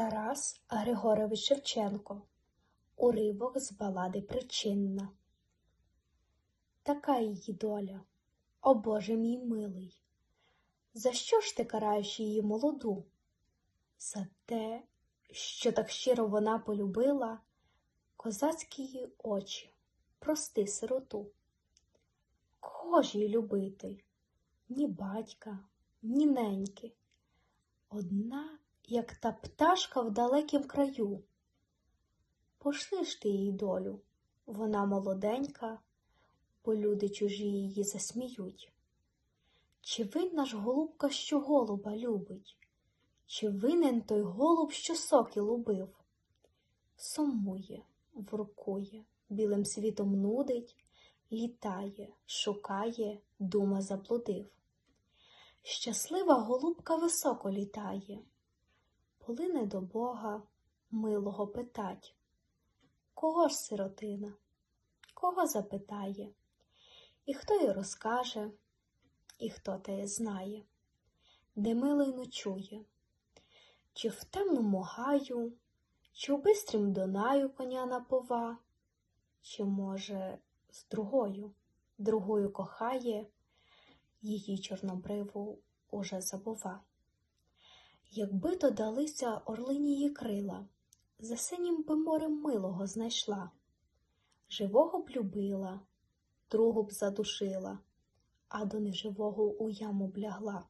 Тарас Григорович Шевченко. Уривок з балади Причинна. Така її доля, о Боже мій милий. За що ж ти караєш її молоду? За те, що так щиро вона полюбила козацькі її очі, прости сироту. Кого любити? Ні батька, ні неньки. Одна, як та пташка в далекім краю. Пошли ж ти їй долю, вона молоденька, бо люди чужі її засміють. Чи винна ж голубка, що голуба любить? Чи винен той голуб, що соки лубив? Сумує, воркує, білим світом нудить, літає, шукає, дума заблудив. Щаслива голубка високо літає, полине до Бога, милого питать. Кого ж сиротина? Кого запитає? І хто й розкаже, і хто те знає, де милий ночує, чи в темному гаю, чи в бистрім Донаю коня напова, чи, може, з другою, другою кохає, її чорнобриву уже забува. Якби то далися орлині її крила, за синім би морем милого знайшла, живого б любила, другу б задушила, а до неживого у яму б лягла.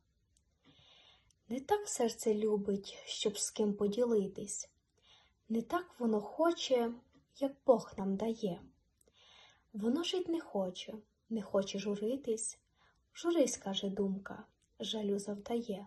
Не так серце любить, щоб з ким поділитись, не так воно хоче, як Бог нам дає. Воно жить не хоче, не хоче журитись, журись, каже думка, жалю завдає.